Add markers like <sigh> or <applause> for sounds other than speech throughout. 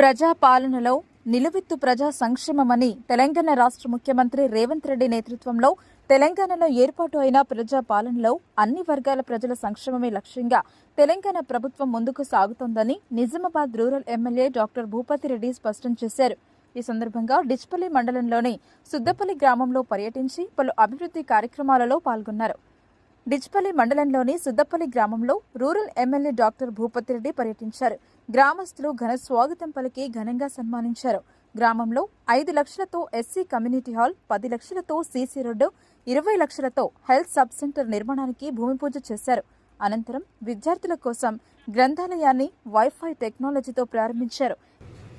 ప్రజాపాలనలో నిలువెత్తు ప్రజా సంక్షేమమని తెలంగాణ రాష్ట్ర ముఖ్యమంత్రి రేవంత్ రెడ్డి నేతృత్వంలో తెలంగాణలో ఏర్పాటు అయిన ప్రజా పాలనలో అన్ని వర్గాల ప్రజల సంక్షేమమే లక్ష్యంగా తెలంగాణ ప్రభుత్వం ముందుకు సాగుతోందని Nizamabad rural MLA doctor Bhupathi Reddy స్పష్టం చేశారు. ఈ సందర్భంగా డిచ్పల్లి మండలంలోని సుద్దపల్లి గ్రామంలో పర్యటించి పలు అభివృద్ధి కార్యక్రమాలలో పాల్గొన్నారు. డిచ్పల్లి మండలంలోని సుద్దపల్లి గ్రామంలో రూరల్ ఎమ్మెల్యే డాక్టర్ భూపతిరెడ్డి పర్యటించారు. గ్రామస్తులు ఘన స్వాగతం పలికి ఘనంగా సన్మానించారు. గ్రామంలో ఐదు లక్షలతో ఎస్సీ కమ్యూనిటీ హాల్ పది లక్షలతో సీసీ రోడ్డు ఇరవై లక్షలతో హెల్త్ సబ్ సెంటర్ నిర్మాణానికి భూమి పూజ చేశారు. అనంతరం విద్యార్థుల కోసం గ్రంథాలయాన్ని వైఫై టెక్నాలజీతో ప్రారంభించారు.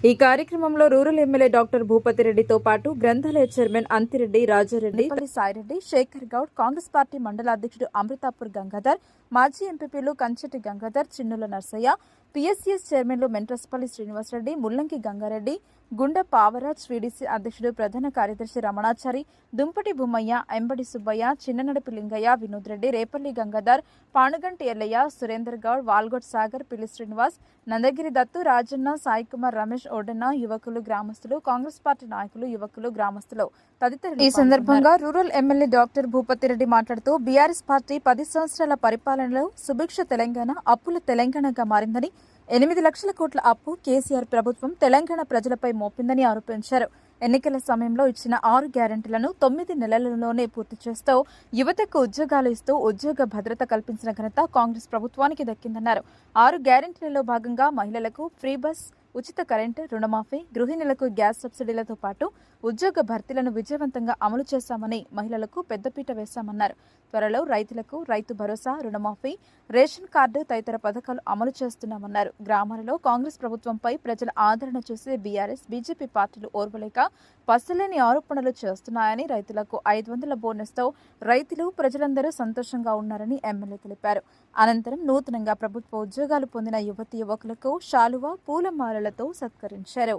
ఈ కార్యక్రమంలో రూరల్ ఎమ్మెల్యే డాక్టర్ భూపతి రెడ్డితో పాటు గ్రంథాలయ చైర్మన్ అంతిరెడ్డి రాజారెడ్డి సాయిరెడ్డి శేఖర్ గౌడ్ కాంగ్రెస్ పార్టీ మండల అధ్యక్షుడు అమృతాపూర్ గంగాధర్ మాజీ ఎంపీపీలు కంచెటి గంగాధర్ చిన్నుల నర్సయ్య పిఎస్సిఎస్ చైర్మన్లు మెంట్రస్పల్లి శ్రీనివాసరెడ్డి ముల్లంకి గంగారెడ్డి గుండ పావరాజ్ స్వీడీసీ అధ్యక్షుడు ప్రధాన కార్యదర్శి రమణాచారి దుంపటి బొమ్మయ్య ఎంబడి సుబ్బయ్య చిన్ననడుపు లింగయ్య వినోద్ రెడ్డి రేపల్లి గంగాధర్ పానుగంటి ఎల్లయ్య సురేందర్ గౌడ్ వాల్గొట్ సాగర్ పిల్లి శ్రీనివాస్ నందగిరి దత్తు రాజన్న సాయికుమార్ రమేష్ ఓడన్న యువకులు గ్రామస్తులు కాంగ్రెస్ పార్టీ నాయకులు యువకులు గ్రామస్తులు తదితరులు ఈ సందర్భంగా రూరల్ ఎమ్మెల్యే డాక్టర్ భూపతిరెడ్డి మాట్లాడుతూ బీఆర్ఎస్ పార్టీ పది సంవత్సరాల పరిపాలనలో సుభిక్ష తెలంగాణ అప్పుల తెలంగాణగా మారిందని ఎనిమిది లక్షల కోట్ల అప్పు కేసీఆర్ ప్రభుత్వం తెలంగాణ ప్రజలపై మోపిందని ఆరోపించారు. ఎన్నికల సమయంలో ఇచ్చిన ఆరు గ్యారంటీలను తొమ్మిది నెలలలోనే పూర్తి చేస్తూ యువతకు ఉద్యోగాలు ఇస్తూ ఉద్యోగ భద్రత కల్పించిన ఘనత కాంగ్రెస్ ప్రభుత్వానికి దక్కిందన్నారు. ఆరు గ్యారెంటీలలో భాగంగా మహిళలకు ఫ్రీ బస్ ఉచిత కరెంటు రుణమాఫీ గృహిణులకు గ్యాస్ సబ్సిడీలతో పాటు ఉద్యోగ భర్తీలను విజయవంతంగా అమలు చేశామని మహిళలకు పెద్దపీట వేశామన్నారు. త్వరలో రైతులకు రైతు భరోసా రుణమాఫీ రేషన్ కార్డు తదితర పథకాలు అమలు చేస్తున్నామన్నారు. గ్రామాలలో కాంగ్రెస్ ప్రభుత్వంపై ప్రజల ఆదరణ చూసి బీఆర్ఎస్ బీజేపీ పార్టీలు ఓర్వలేక పసలేని ఆరోపణలు చేస్తున్నాయని రైతులకు ఐదు వందల బోనస్తో రైతులు ప్రజలందరూ సంతోషంగా ఉన్నారని ఎమ్మెల్యే తెలిపారు. అనంతరం నూతనంగా ప్రభుత్వ ఉద్యోగాలు పొందిన యువతి యువకులకు శాలువ పూలమాలలతో సత్కరించారు.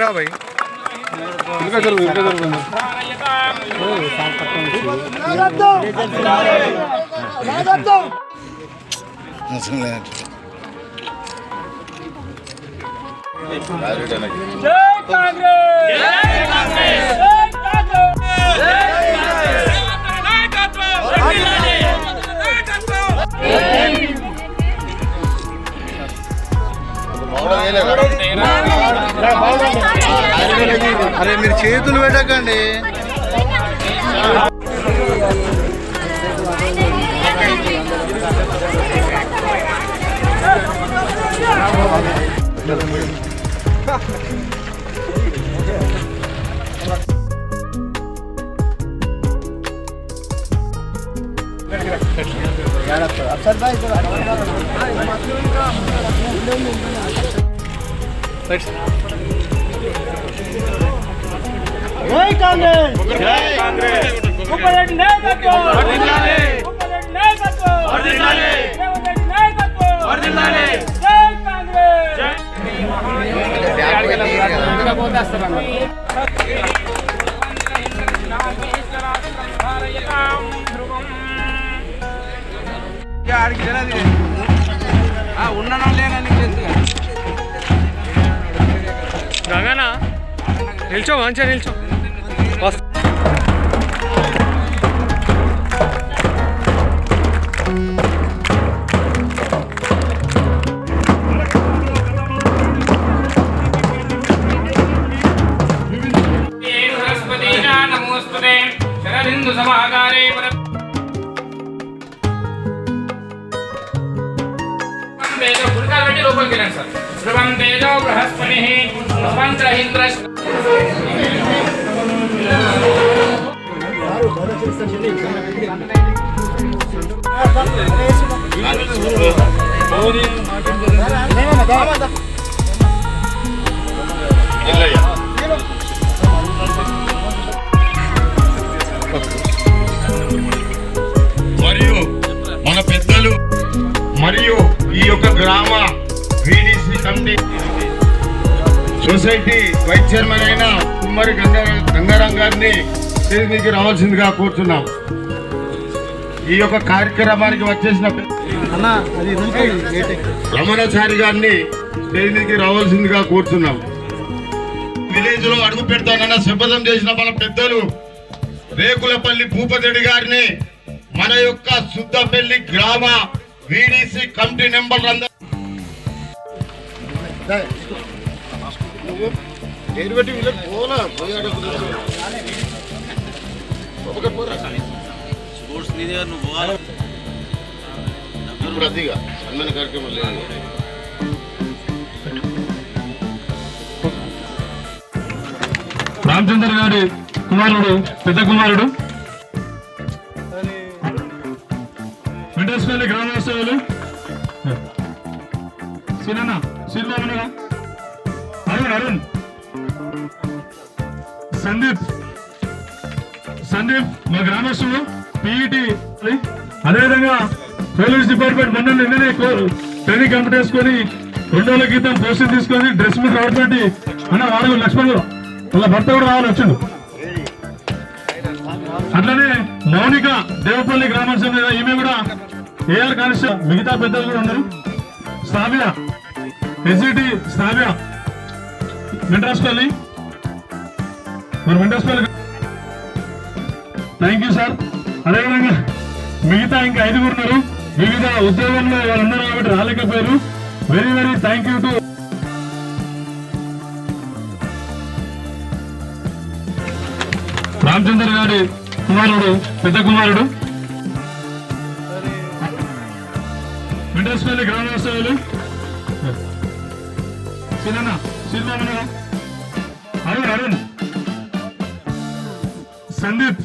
అరే వెనకకి రా భయ్. ఇంకా జరుగు జై కాంగ్రెస్! అవసరం లేనట్టు అరే మీరు చేతులు పెట్టకండి. ఉపరెడ్డి నాయకత్వం ఉపరెడ్డి నాయకత్వం రేవంత్ రెడ్డి నాయకత్వం జై కాంగ్రెస్ ఉన్నానో లేనని తెలుసు గగనా? నిల్చో మంచిగా నిల్చో. వస్తా. బృహస్పతి శరదిందు సమాకారే తేజో పెట్టి లోపలికి వెళ్ళండి సార్ ధ్రువం తేజో బృహస్పతి మంత్ర ఇంద్ర మరియు మన పెద్దలు యొక్క గ్రామ VDC committee society vice chairman అయిన కుమ్మరి గంగా గంగారాం గారిని స్టేజ్ మీదకి రావాల్సిందిగా కోరుతున్నాం. ఈ యొక్క కార్యక్రమానికి వచ్చేసిన రమణాచారి గారిని స్టేజ్ మీదకి రావాల్సిందిగా కోరుతున్నాం. విలేజ్లో అడుగు పెడతానన్న శపథం చేసిన మన పెద్దలు రేకులపల్లి భూపతిరెడ్డి గారిని మన యొక్క శుద్ధపల్లి గ్రామ వీడీసీ కమిటీ నెంబర్ అందరూ ఇప్పుడు అదిగా సన్మాన కార్యక్రమం లేదు. రామచంద్ర గారి కుమారుడు పెద్ద కుమారుడు. వెంకటేశ్వరి గ్రామోత్సవాలు. సీనన్న. సీనబాబునగా అరుణ్ అరుణ్. సందీప్. సందీప్ మా గ్రామస్తులు పీఈటీ అదేవిధంగా పోలీస్ డిపార్ట్మెంట్ మొన్న నిన్ననే ట్రైనింగ్ కంప్లీట్ చేసుకొని రెండు రోజుల క్రితం పోస్టింగ్ తీసుకొని డ్రెస్ మీద రావడానికి అన్న వాడు లక్ష్మణ్. వాళ్ళ భర్త కూడా రావాలి వచ్చిండు. అట్లనే మౌనిక దేవపల్లి గ్రామం చెందిన ఈమె కూడా ఏఆర్ కానిస్టేబుల్ మిగతా పెద్దలు కూడా ఉన్నారు. స్థాపిత ఎస్జిటి శ్రావ్య వెంట్రాస్పల్లి మరి వెంట్రాస్పల్లి థ్యాంక్ యూ సార్ అదేవిధంగా మిగతా ఇంకా ఐదుగురు ఉన్నారు. వివిధ ఉద్యోగంలో వాళ్ళు ఉన్నారు కాబట్టి రాలేకపోయారు. Very very thank you to Ramachandra గారి కుమారుడు పెద్ద కుమారుడు. వెంకటేశ్వరి గ్రామోత్సవాలు సినన్న సినిమా అరుణ్ అరుణ్. సందీప్.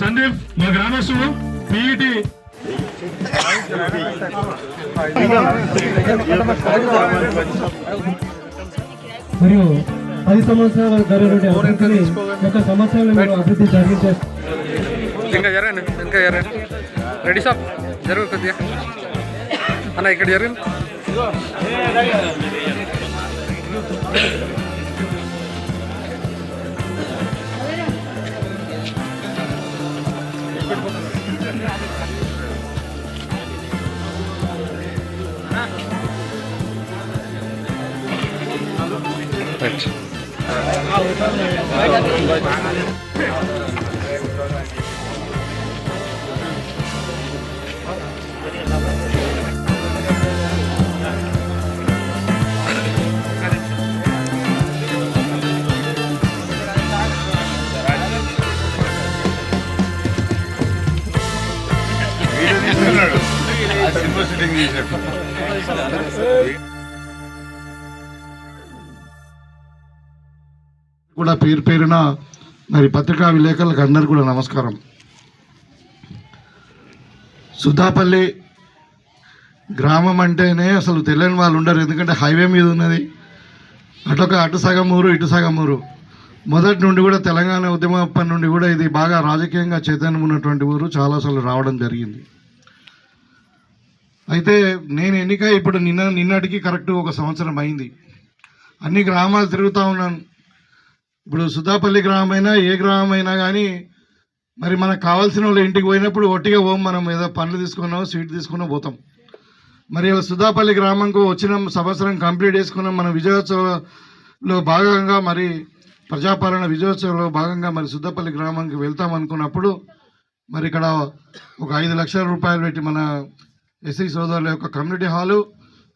సందీప్ మా గ్రామస్తుడు పీఈటి. మరియు పది సంవత్సరాల ధరటువంటి అభివృద్ధిని ఒక సంవత్సరంలో మీరు అభివృద్ధి జరిగించారు ఇంకా జరగండి ఇంకా జరగండి. రెడీ సాబ్ జరుగు కొద్దిగా. అన్న ఇక్కడ జరగండి Thanks. సినిమా <laughs> షూటింగ్ కూడా పేరు పేరున మరి పత్రికా విలేకరులకు అందరు కూడా నమస్కారం. సుధాపల్లి గ్రామం అంటేనే అసలు తెలియని వాళ్ళు ఉండరు ఎందుకంటే హైవే మీద ఉన్నది. అటొక అటు సగం ఊరు ఇటు సగం ఊరు. మొదటి నుండి కూడా తెలంగాణ ఉద్యమప్పటి నుండి కూడా ఇది బాగా రాజకీయంగా చైతన్యం ఉన్నటువంటి ఊరు చాలాసార్లు రావడం జరిగింది. అయితే నేను ఎన్నిక ఇప్పుడు నిన్న నిన్నటికి కరెక్ట్ ఒక సంవత్సరం అయింది. అన్ని గ్రామాలు తిరుగుతూ ఉన్నాను. ఇప్పుడు సుధాపల్లి గ్రామం అయినా ఏ గ్రామం అయినా కానీ మరి మనకు కావాల్సిన వాళ్ళు ఇంటికి పోయినప్పుడు ఒట్టిగా పోం మనం ఏదో పండ్లు తీసుకున్నాం స్వీట్ తీసుకున్నా పోతాం. మరి ఇలా సుధాపల్లి గ్రామంకు వచ్చిన సంవత్సరం కంప్లీట్ చేసుకున్నాం. మన విజయోత్సవంలో భాగంగా మరి ప్రజాపాలన విజయోత్సవంలో భాగంగా మరి సుద్దపల్లి గ్రామానికి వెళ్తాం అనుకున్నప్పుడు మరి ఇక్కడ ఒక ఐదు లక్షల రూపాయలు పెట్టి మన ఎస్సీ సోదరుల యొక్క కమ్యూనిటీ హాలు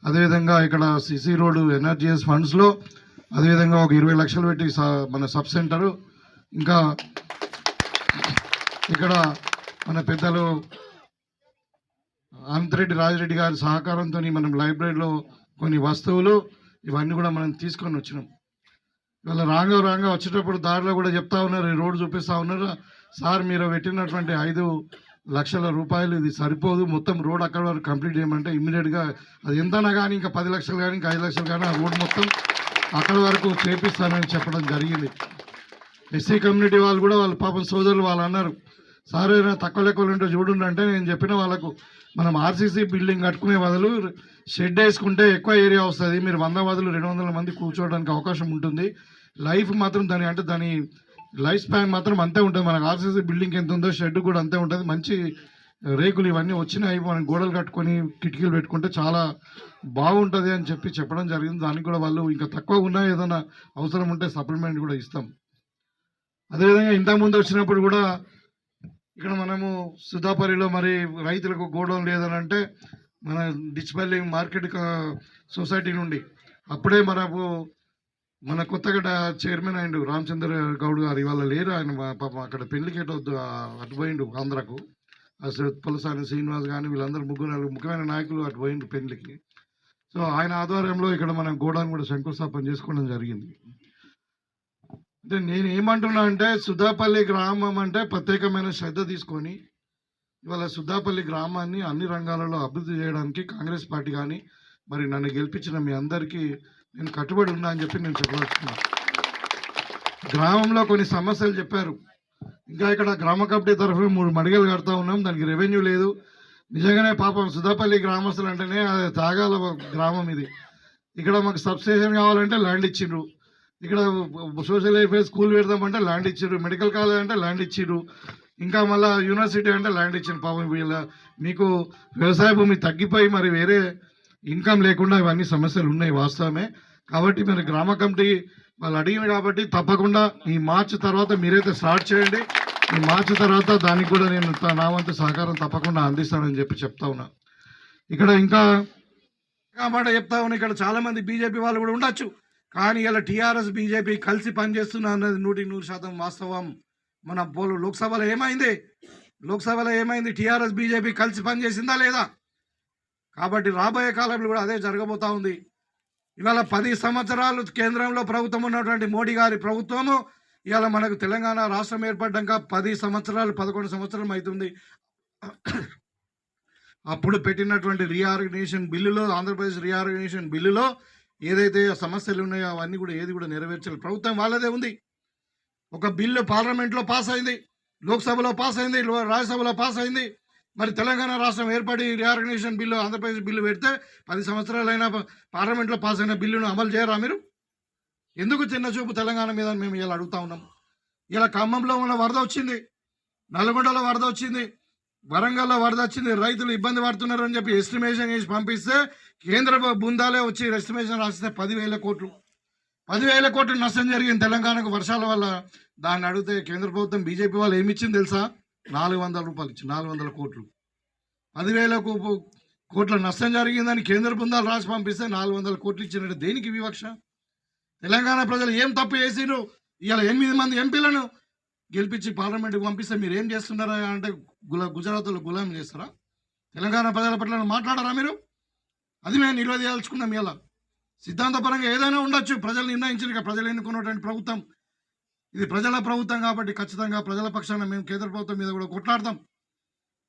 అదేవిధంగా ఇక్కడ సిసి రోడ్డు ఎన్ఆర్జిఎస్ ఫండ్స్లో అదేవిధంగా ఒక ఇరవై లక్షలు పెట్టి స- మన సబ్ సెంటరు ఇంకా ఇక్కడ మన పెద్దలు అనంతరెడ్డి రాజిరెడ్డి గారి సహకారంతో మనం లైబ్రరీలో కొన్ని వస్తువులు ఇవన్నీ కూడా మనం తీసుకొని వచ్చినాం. ఇవాళ రాంగా రాంగా వచ్చేటప్పుడు దారిలో కూడా చెప్తా ఉన్నారు ఈ రోడ్డు చూపిస్తా ఉన్నారు. సార్ మీరు పెట్టినటువంటి ఐదు లక్షల రూపాయలు ఇది సరిపోదు. మొత్తం రోడ్ అక్కడ వరకు కంప్లీట్ చేయమంటే ఇమ్మీడియట్గా అది ఎంతనా కానీ ఇంకా పది లక్షలు కానీ ఇంకా ఐదు లక్షలు కానీ ఆ రోడ్ మొత్తం అక్కడ వరకు చేపిస్తానని చెప్పడం జరిగింది. ఎస్సీ కమ్యూనిటీ వాళ్ళు కూడా వాళ్ళ పాపం సోదరులు వాళ్ళు అన్నారు. సార్ ఏదైనా తక్కువ లెక్కలు ఉంటే చూడండి అంటే నేను చెప్పిన వాళ్ళకు మనం ఆర్సీసీ బిల్డింగ్ కట్టుకునే బదులు షెడ్ వేసుకుంటే ఎక్కువ ఏరియా వస్తుంది. మీరు వంద బదులు రెండు వందల మంది కూర్చోవడానికి అవకాశం ఉంటుంది. లైఫ్ మాత్రం దాని అంటే దాని లైఫ్ స్పాన్ మాత్రం అంతే ఉంటుంది. మనకు ఆర్సీసీ బిల్డింగ్ ఎంత ఉందో షెడ్ కూడా అంతే ఉంటుంది. మంచి రేకులు ఇవన్నీ వచ్చినాయి. మనం గోడలు కట్టుకొని కిటికీలు పెట్టుకుంటే చాలా బాగుంటుంది అని చెప్పి చెప్పడం జరిగింది. దానికి కూడా వాళ్ళు ఇంకా తక్కువ ఉన్నా ఏదైనా అవసరం ఉంటే సప్లిమెంట్ కూడా ఇస్తాం. అదేవిధంగా ఇంతకుముందు వచ్చినప్పుడు కూడా ఇక్కడ మనము సుధాపల్లిలో మరి రైతులకు గోడౌన్ లేదని అంటే మన డిచ్పల్లి మార్కెట్ సొసైటీ నుండి అప్పుడే మనకు మన కొత్తగా చైర్మన్ అయిండు రామచంద్ర గౌడ్ గారు ఇవాళ లేరు ఆయన పాపం అక్కడ పెళ్ళికేట ఎటు వద్దు అటు పోయిండు ఆంధ్రకు. అసలు పులసాని శ్రీనివాస్ కానీ వీళ్ళందరూ ముగ్గురు నాలుగు ముఖ్యమైన నాయకులు అటు పోయిండు పెళ్ళికి. సో ఆయన ఆధ్వర్యంలో ఇక్కడ మనం గోడౌన్ కూడా శంకుస్థాపన చేసుకోవడం జరిగింది. అంటే నేను ఏమంటున్నా అంటే సుధాపల్లి గ్రామం అంటే ప్రత్యేకమైన శ్రద్ధ తీసుకొని ఇవాళ సుధాపల్లి గ్రామాన్ని అన్ని రంగాలలో అభివృద్ధి చేయడానికి కాంగ్రెస్ పార్టీ కానీ మరి నన్ను గెలిపించిన మీ అందరికీ నేను కట్టుబడి ఉన్నా అని చెప్పి నేను చెప్పదలుచుకున్నా. గ్రామంలో కొన్ని సమస్యలు చెప్పారు. ఇంకా ఇక్కడ గ్రామ కమిటీ తరఫున మూడు మడిగలు కడతా ఉన్నాం. దానికి రెవెన్యూ లేదు. నిజంగానే పాపం సుధాపల్లి గ్రామస్తులు అంటేనే అది తాగాల గ్రామం ఇది. ఇక్కడ మాకు సబ్స్టేషన్ కావాలంటే ల్యాండ్ ఇచ్చిండ్రు. ఇక్కడ సోషల్ వెల్ఫేర్ స్కూల్ పెడదామంటే ల్యాండ్ ఇచ్చిండ్రు మెడికల్ కాలేజ్ అంటే ల్యాండ్ ఇచ్చిండ్రు ఇంకా మళ్ళీ యూనివర్సిటీ అంటే ల్యాండ్ ఇచ్చిన పాపం వీళ్ళ. మీకు వ్యవసాయ భూమి తగ్గిపోయి మరి వేరే ఇన్కమ్ లేకుండా ఇవన్నీ సమస్యలు ఉన్నాయి వాస్తవమే. కాబట్టి మరి గ్రామ కమిటీ వాళ్ళు అడిగిన కాబట్టి తప్పకుండా ఈ మార్చి తర్వాత మీరైతే స్టార్ట్ చేయండి. ఈ మార్చి తర్వాత దానికి కూడా నేను నా వంతు సహకారం తప్పకుండా అందిస్తానని చెప్పి చెప్తా ఉన్నా. ఇక్కడ ఇంకా ఇంకా మాట చెప్తా ఉన్నా ఇక్కడ చాలామంది బీజేపీ వాళ్ళు కూడా ఉండొచ్చు. కానీ ఇలా టీఆర్ఎస్ బీజేపీ కలిసి పనిచేస్తున్నా అన్నది నూటికి నూరు శాతం వాస్తవం. మన పోలు లోక్సభలో ఏమైంది? లోక్సభలో ఏమైంది? టీఆర్ఎస్ బీజేపీ కలిసి పనిచేసిందా లేదా? కాబట్టి రాబోయే కాలంలో కూడా అదే జరగబోతా ఉంది. ఇవాళ పది సంవత్సరాలు కేంద్రంలో ప్రభుత్వం ఉన్నటువంటి మోడీ గారి ప్రభుత్వము ఇవాళ మనకు తెలంగాణ రాష్ట్రం ఏర్పడ్డాక పది సంవత్సరాలు పదకొండు సంవత్సరం అవుతుంది అప్పుడు పెట్టినటువంటి రీఆర్గనైజేషన్ బిల్లులో ఆంధ్రప్రదేశ్ రీఆర్గనైజేషన్ బిల్లులో ఏదైతే సమస్యలు ఉన్నాయో అవన్నీ కూడా ఏది కూడా నెరవేర్చాలి ప్రభుత్వం వాళ్ళదే ఉంది. ఒక బిల్లు పార్లమెంట్లో పాస్ అయింది. లోక్సభలో పాస్ అయింది. రాజ్యసభలో పాస్ అయింది. మరి తెలంగాణ రాష్ట్రం ఏర్పడి రీఆర్గనైజేషన్ బిల్లు ఆంధ్రప్రదేశ్ బిల్లు పెడితే పది సంవత్సరాలైనా పార్లమెంట్లో పాస్ అయిన బిల్లును అమలు చేయరా మీరు? ఎందుకు చిన్న చూపు తెలంగాణ మీద మేము ఇలా అడుగుతా ఉన్నాం. ఇలా ఖమ్మంలో ఉన్న వరద వచ్చింది. నల్గొండలో వరద వచ్చింది. వరంగల్లో వరద వచ్చింది రైతులు ఇబ్బంది పడుతున్నారు అని చెప్పి ఎస్టిమేషన్ చేసి పంపిస్తే కేంద్ర బృందాలే వచ్చి ఎస్టిమేషన్ రాస్తే పదివేల కోట్లు. పదివేల కోట్లు నష్టం జరిగింది తెలంగాణకు వర్షాల వల్ల. దాన్ని అడిగితే కేంద్ర ప్రభుత్వం బీజేపీ వాళ్ళు ఏమి ఇచ్చింది తెలుసా? నాలుగు వందల రూపాయలు ఇచ్చి నాలుగు వందల కోట్లు. పదివేల కోట్ల నష్టం జరిగిందని కేంద్ర బృందాలు రాసి పంపిస్తే నాలుగు వందల కోట్లు ఇచ్చినట్టు దేనికి వివక్ష? తెలంగాణ ప్రజలు ఏం తప్పు చేసిరు ఇవాళ ఎనిమిది మంది ఎంపీలను గెలిపించి పార్లమెంట్కి పంపిస్తే మీరు ఏం చేస్తున్నారా అంటే గులా గుజరాత్లో గులాం చేస్తారా? తెలంగాణ ప్రజల పట్ల మాట్లాడారా మీరు? అది మేము నిరోధించాల్చుకున్నాం ఇలా సిద్ధాంతపరంగా ఏదైనా ఉండొచ్చు. ప్రజలు నిర్ణయించిన ప్రజలు ఎన్నుకున్నటువంటి ప్రభుత్వం. ఇది ప్రజల ప్రభుత్వం కాబట్టి ఖచ్చితంగా ప్రజల పక్షాన మేము కేంద్ర ప్రభుత్వం మీద కూడా కొట్లాడతాం.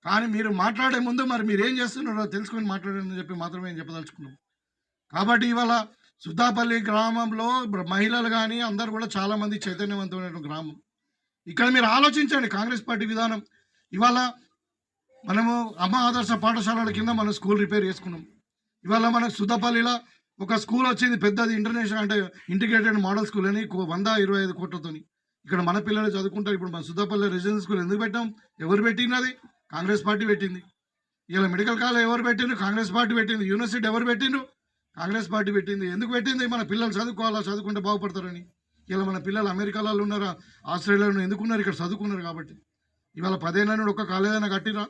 కానీ మీరు మాట్లాడే ముందు మరి మీరు ఏం చేస్తున్నారో తెలుసుకొని మాట్లాడని చెప్పి మాత్రమే చెప్పదలుచుకున్నాం. కాబట్టి ఇవాళ సుద్దాపల్లి గ్రామంలో మహిళలు కానీ అందరు కూడా చాలామంది చైతన్యవంతమైన గ్రామం. ఇక్కడ మీరు ఆలోచించండి కాంగ్రెస్ పార్టీ విధానం. ఇవాళ మనము అమ్మ ఆదర్శ పాఠశాలల కింద మనం స్కూల్ రిపేర్ చేసుకున్నాం. ఇవాళ మనకు సుద్దపల్లిలో ఒక స్కూల్ వచ్చింది పెద్దది ఇంటర్నేషనల్ అంటే ఇంటిగ్రేటెడ్ మోడల్ స్కూల్ అని వంద ఇరవై ఐదు కోట్లతోని. ఇక్కడ మన పిల్లలు చదువుకుంటారు. ఇప్పుడు మన సుద్దపల్లి రెసిడెన్స్ స్కూల్ ఎందుకు పెట్టాం? ఎవరు పెట్టినది కాంగ్రెస్ పార్టీ పెట్టింది. ఇలా మెడికల్ కాలేజ్ ఎవరు పెట్టిండ్రు? కాంగ్రెస్ పార్టీ పెట్టింది. యూనివర్సిటీ ఎవరు పెట్టిండ్రు? కాంగ్రెస్ పార్టీ పెట్టింది. ఎందుకు పెట్టింది? మన పిల్లలు చదువుకోవాలా? చదువుకుంటే బాగుపడతారని. ఇలా మన పిల్లలు అమెరికాలో ఉన్నారు ఆస్ట్రేలియాలో ఎందుకున్నారు ఇక్కడ చదువుకున్నారు కాబట్టి. ఇవాళ పదేళ్ళ నుండి ఒక కాలేజైనా కట్టిరా?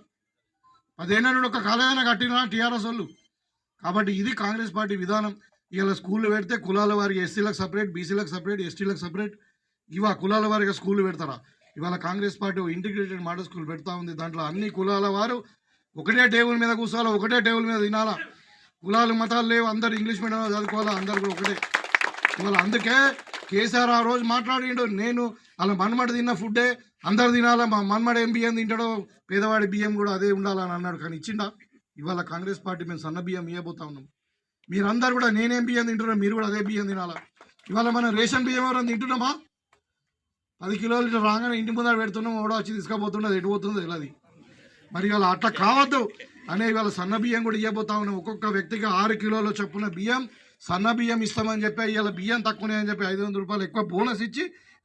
పదేళ్ళ నుండి ఒక కాలేజైనా కట్టిరా టీఆర్ఎస్ వాళ్ళు? కాబట్టి ఇది కాంగ్రెస్ పార్టీ విధానం. ఇలా స్కూళ్ళు పెడితే కులాల వారికి ఎస్సీలకు సపరేట్ బీసీలకు సపరేట్ ఎస్టీలకు సపరేట్. ఇవా కులాల వారిగా స్కూళ్ళు పెడతారా? ఇవాళ Congress party integrated model school పెడతా ఉంది. దాంట్లో అన్ని కులాల వారు ఒకటే టేబుల్ మీద కూర్చోవాలా? ఒకటే టేబుల్ మీద తినాలా? కులాలు మతాలు లేవు. అందరు ఇంగ్లీష్ మీడియంలో చదువుకోవాలా? అందరు కూడా ఒకటే. ఇవాళ అందుకే కేసీఆర్ ఆ రోజు మాట్లాడిండు నేను అలా మన్మడ తిన్న ఫుడ్డే అందరు తినాలా మా మన్మడ ఏం బియ్యం తింటాడో పేదవాడి బియ్యం కూడా అదే ఉండాలని అన్నాడు. కానీ ఇచ్చిండా? ఇవాళ కాంగ్రెస్ పార్టీ మేము సన్న బియ్యం ఇవ్వబోతా ఉన్నాం. మీరందరూ కూడా నేనేం బియ్యం తింటున్నాం మీరు కూడా అదే బియ్యం తినాలా? ఇవాళ మనం రేషన్ బియ్యం ఎవరైనా తింటున్నామా? పది కిలోలు రాగానే ఇంటి ముందర పెడుతున్నాం ఓడో వచ్చి తీసుకుపోతుండే ఎటు పోతుందో తెలియదు మరి ఇవాళ అట్లా కావద్దు అనే ఇవాళ సన్న బియ్యం కూడా ఇవ్వబోతా ఉన్నాం. ఒక్కొక్క వ్యక్తికి ఆరు కిలోల చొప్పున బియ్యం సన్న బియ్యం ఇస్తామని చెప్పి ఇవాళ బియ్యం తక్కువనే అని చెప్పి ఐదు వందల రూపాయలు ఎక్కువ బోనస్ ఇచ్చి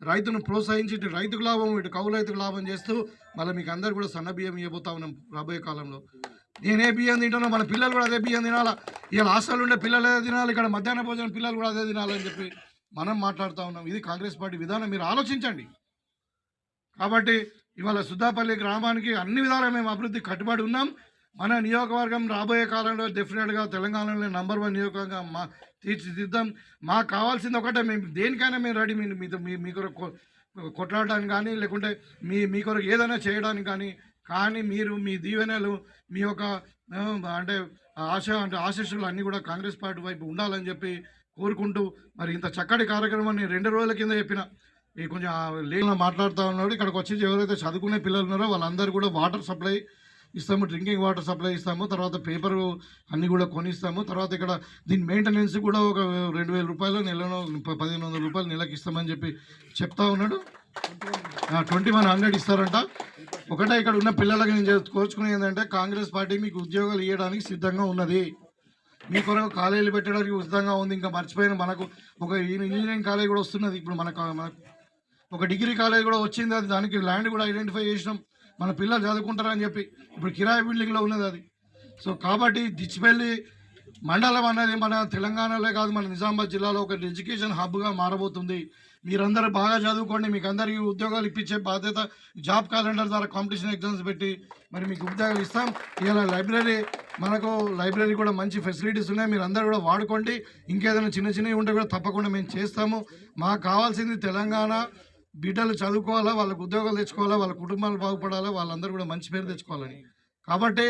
రైతును ప్రోత్సహించి ఇటు రైతుకు లాభం ఇటు కౌలు రైతుకు లాభం చేస్తూ మళ్ళీ మీకు అందరు కూడా సన్న బియ్యం ఇవ్వబోతా ఉన్నాం రాబోయే కాలంలో. నేనే బియ్యం తింటున్నా మన పిల్లలు కూడా అదే బియ్యం తినాలా? ఇవాళ హాస్టల్ ఉండే పిల్లలు అదే తినాలి ఇక్కడ మధ్యాహ్న భోజనం పిల్లలు కూడా అదే తినాలని చెప్పి మనం మాట్లాడుతూ ఉన్నాం. ఇది కాంగ్రెస్ పార్టీ విధానం మీరు ఆలోచించండి. కాబట్టి ఇవాళ సుద్దాపల్లి గ్రామానికి అన్ని విధాలు మేము అభివృద్ధి కట్టుబడి ఉన్నాం. మన నియోజకవర్గం రాబోయే కాలంలో డెఫినెట్గా తెలంగాణలో నెంబర్ వన్ నియోజకవర్గం మా తీర్చిదిద్దాం. మాకు కావాల్సింది ఒకటే మేము దేనికైనా మేము రెడీ మీ మీతో మీ మీ కొరకు కొట్లాడడానికి కానీ లేకుంటే మీ మీ కొరకు ఏదైనా చేయడానికి కానీ కానీ మీరు మీ దీవెనలు మీ యొక్క అంటే ఆశ అంటే ఆశీస్సులు అన్నీ కూడా కాంగ్రెస్ పార్టీ వైపు ఉండాలని చెప్పి కోరుకుంటూ మరి ఇంత చక్కటి కార్యక్రమాన్ని రెండు రోజుల కింద చెప్పిన ఈ కొంచెం లేని మాట్లాడుతూ ఉన్నాడు. ఇక్కడికి వచ్చి ఎవరైతే చదువుకునే పిల్లలు ఉన్నారో వాళ్ళందరూ కూడా వాటర్ సప్లై ఇస్తాము డ్రింకింగ్ వాటర్ సప్లై ఇస్తాము తర్వాత పేపర్ అన్నీ కూడా కొనిస్తాము తర్వాత ఇక్కడ దీని మెయింటెనెన్స్ కూడా ఒక రెండు వేల రూపాయలు నెలలో పదిహేను వందల రూపాయలు నెలకి ఇస్తామని చెప్పి చెప్తా ఉన్నాడు. ట్వంటీ వన్ హండ్రెడ్ ఇస్తారంట. ఒకటే ఇక్కడ ఉన్న పిల్లలకి నేను చెప్- కోరుచుకునేది ఏంటంటే కాంగ్రెస్ పార్టీ మీకు ఉద్యోగాలు ఇవ్వడానికి సిద్ధంగా ఉన్నది. మీ కొరకు కాలేజీలు పెట్టడానికి ఉచితంగా ఉంది ఇంకా మర్చిపోయిన మనకు ఒక ఇంజనీరింగ్ కాలేజ్ కూడా వస్తున్నది. ఇప్పుడు మనకు మనకు ఒక డిగ్రీ కాలేజ్ కూడా వచ్చింది అది దానికి ల్యాండ్ కూడా ఐడెంటిఫై చేసినాం. మన పిల్లలు చదువుకుంటారని చెప్పి ఇప్పుడు కిరాయి బిల్డింగ్లో ఉన్నది అది. సో కాబట్టి దిచ్చిపల్లి మండలం అనేది మన తెలంగాణలో కాదు మన నిజామాబాద్ జిల్లాలో ఒక ఎడ్యుకేషన్ హబ్గా మారబోతుంది. మీరందరూ బాగా చదువుకోండి మీకు అందరికీ ఉద్యోగాలు ఇప్పించే బాధ్యత జాబ్ క్యాలెండర్ ద్వారా కాంపిటీషన్ ఎగ్జామ్స్ పెట్టి మరి మీకు ఉద్యోగాలు ఇస్తాం. ఇలా లైబ్రరీ మనకు లైబ్రరీ కూడా మంచి ఫెసిలిటీస్ ఉన్నాయి మీరు అందరూ కూడా వాడుకోండి. ఇంకేదైనా చిన్న చిన్నవి ఉంటే కూడా తప్పకుండా మేము చేస్తాము. మాకు కావాల్సింది తెలంగాణ బిడ్డలు చదువుకోవాలా వాళ్ళకు ఉద్యోగాలు తెచ్చుకోవాలా వాళ్ళ కుటుంబాలు బాగుపడాలా వాళ్ళందరూ కూడా మంచి పేరు తెచ్చుకోవాలని. కాబట్టి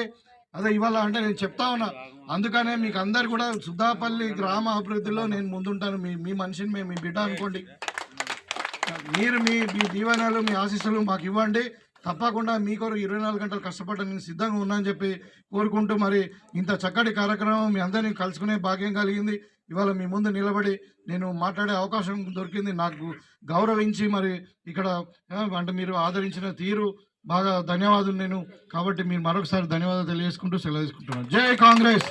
అదే ఇవాళ అంటే నేను చెప్తా ఉన్నా అందుకనే మీకు అందరు కూడా సుద్దాపల్లి గ్రామ అభివృద్ధిలో నేను ముందుంటాను. మీ మీ మనిషిని మేము మీ బిడ్డ అనుకోండి. మీరు మీ మీ దీవెనలు మీ ఆశీస్సులు మాకు ఇవ్వండి. తప్పకుండా మీ కొరకు ఇరవై నాలుగు గంటలు కష్టపడడం నేను సిద్ధంగా ఉన్నానని చెప్పి కోరుకుంటూ మరి ఇంత చక్కటి కార్యక్రమం మీ అందరినీ కలుసుకునే భాగ్యం కలిగింది. ఇవాళ మీ ముందు నిలబడి నేను మాట్లాడే అవకాశం దొరికింది. నాకు గౌరవించి మరి ఇక్కడ అంటే మీరు ఆదరించిన తీరు బాగా ధన్యవాదాలు నేను. కాబట్టి మీరు మరొకసారి ధన్యవాదాలు తెలియజేసుకుంటూ సెలవు తీసుకుంటున్నాను. జై కాంగ్రెస్!